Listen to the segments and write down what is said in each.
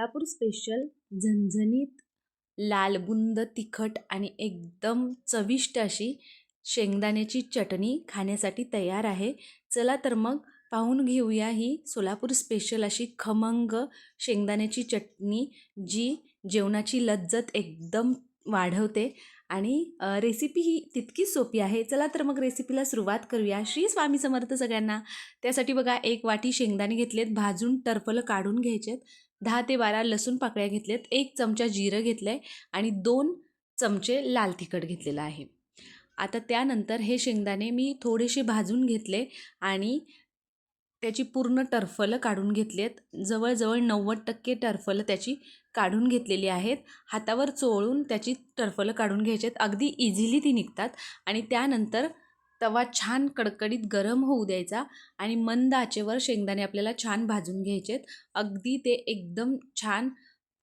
Kolhapur special झणझणीत लालबुंद तिखट आणि एकदम चविष्ट अशी शेंगदाण्याची चटणी खाण्यासाठी तयार आहे. चला तर मग पाहून घेऊया ही सोलापूर स्पेशल अशी खमंग शेंगदाण्याची चटणी जी जेवणाची लज्जत एकदम वाढवते. आणि रेसिपी ही तितकीच सोपी आहे. चला तर मग रेसिपीला सुरुवात करूया. श्री स्वामी समर्थ सगळ्यांना. त्यासाठी बघा एक वाटी शेंगदाणे घेतलेत. भाजून टरफलं काढून घ्यायचेत. दहा ते बारा लसूण पाकळ्या घेतल्यात एक चमचा जिरं घेतलं आहे आणि दोन चमचे लाल तिखट घेतलेलं आहे. आता त्यानंतर हे शेंगदाणे मी थोडेसे भाजून घेतले आणि त्याची पूर्ण टरफलं काढून घेतलेत. जवळजवळ नव्वद टक्के टरफलं त्याची काढून घेतलेली आहेत. हातावर चोळून त्याची टरफलं काढून घ्यायची आहेत. अगदी इझिली ती निघतात आणि त्यानंतर तवा छान कडकडीत गरम होऊ द्यायचा आणि मंद आचेवर शेंगदाणे आपल्याला छान भाजून घ्यायचे आहेत अगदी ते एकदम छान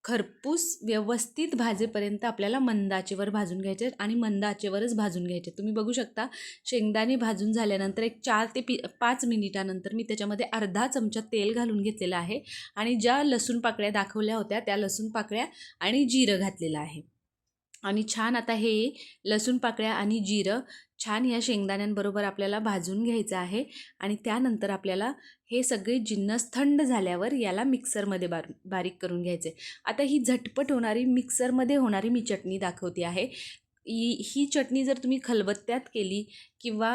खरपूस व्यवस्थित भाजेपर्यंत आपल्याला मंद आचेवर भाजून घ्यायचे आहेत आणि मंद आचेवरच भाजून घ्यायचे तुम्ही बघू शकता शेंगदाणे भाजून झाल्यानंतर एक चार ते पी पाच मिनिटानंतर मी त्याच्यामध्ये अर्धा चमचा तेल घालून घेतलेलं आहे आणि ज्या लसूण पाकळ्या दाखवल्या होत्या त्या लसूण पाकळ्या आणि जिरं घातलेलं आहे. आणि छान आता हे लसूण पाकळ्या आणि जिरं छान या शेंगदाण्यांबरोबर आपल्याला भाजून घ्यायचं आहे. आणि त्यानंतर आपल्याला हे सगळे जिन्नस थंड झाल्यावर याला मिक्सरमध्ये बार बारीक करून घ्यायचे. आता ही झटपट होणारी मिक्सरमध्ये होणारी मी चटणी दाखवते आहे. ही ही चटणी जर तुम्ही खलबत्त्यात केली किंवा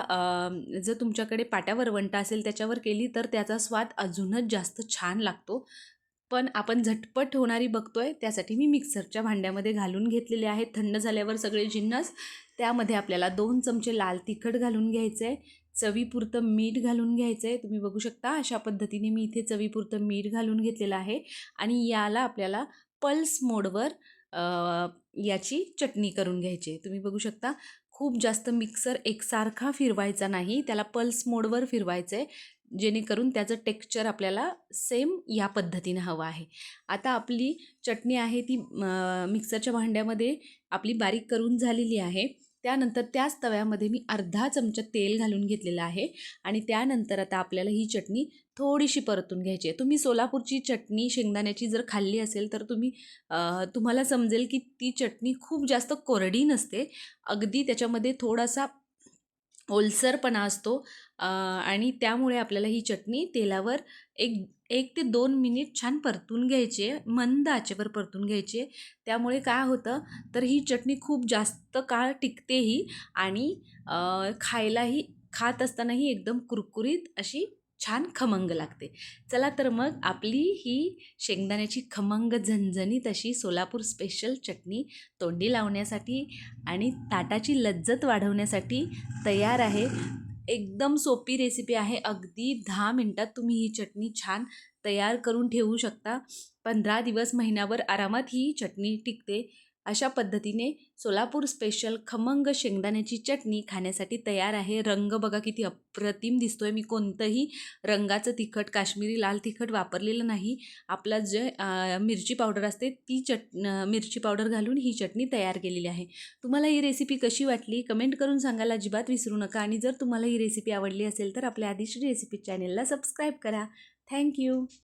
जर तुमच्याकडे पाट्या वरवंटा असेल त्याच्यावर केली तर त्याचा स्वाद अजूनच जास्त छान लागतो. पण आपण झटपट होणारी बघतोय त्यासाठी मी मिक्सरच्या भांड्यामध्ये घालून घेतलेले आहेत. थंड झाल्यावर सगळे जिन्नस. त्यामध्ये आपल्याला दोन चमचे लाल तिखट घालून घ्यायचं आहे चवीपुरतं मीठ घालून घ्यायचं आहे तुम्ही बघू शकता अशा पद्धतीने मी इथे चवीपुरतं मीठ घालून घेतलेलं आहे. आणि याला आपल्याला पल्स मोडवर याची चटणी करून घ्यायची. आहे तुम्ही बघू शकता खूप जास्त मिक्सर एकसारखा फिरवायचा नाही. त्याला पल्स मोडवर फिरवायचं आहे जेणेकरून त्याचं टेक्स्चर आपल्याला सेम या पद्धतीनं हवं आहे. आता आपली चटणी आहे ती मिक्सरच्या भांड्यामध्ये आपली बारीक करून झालेली आहे. त्यानंतर त्याच तव्यामध्ये मी अर्धा चमचा तेल घालून घेतलेलं आहे आणि त्यानंतर आता आपल्याला ही चटणी थोडीशी परतून घ्यायची आहे. तुम्ही सोलापूरची चटणी शेंगदाण्याची जर खाल्ली असेल तर तुम्ही तुम्हाला समजेल की ती चटणी खूप जास्त कोरडी नसते. अगदी त्याच्यामध्ये थोडासा ओलसरपणा असतो. आणि त्यामुळे आपल्याला ही चटणी तेलावर एक एक ते दोन मिनिट छान परतून घ्यायची आहे मंद आचेवर परतून घ्यायची. आहे त्यामुळे काय होतं तर ही चटणी खूप जास्त काळ टिकतेही आणि खायलाही खात असतानाही एकदम कुरकुरीत अशी छान खमंग लागते. चला तर मग आपली ही शेंगदाण्याची खमंग झणझणीत अशी सोलापूर स्पेशल चटणी तोंडी लावण्यासाठी आणि ताटाची लज्जत वाढवण्यासाठी तयार आहे. एकदम सोपी रेसिपी आहे. अगदी दहा मिनटात तुम्ही ही चटणी छान तयार करून ठेवू शकता. पंधरा दिवस महिन्यावर आरामात ही चटणी टिकते. अशा पद्धतीने सोलापूर स्पेशल खमंग शेंगदाण्याची चटणी खाण्यासाठी तयार आहे. रंग बघा किती अप्रतिम दिसतोय. मी कोणतंही रंगाचं तिखट काश्मीरी लाल तिखट वापरलेलं नाही. आपला जे मिरची पावडर असते ती चट मिरची पावडर घालून ही चटणी तयार केलेली आहे. तुम्हाला ही रेसिपी कशी वाटली? कमेंट करून सांगायला अजिबात विसरू नका. आणि जर तुम्हाला ही रेसिपी आवडली असेल तर आपल्या आधीची रेसिपी चॅनेलला सबस्क्राईब करा. थँक्यू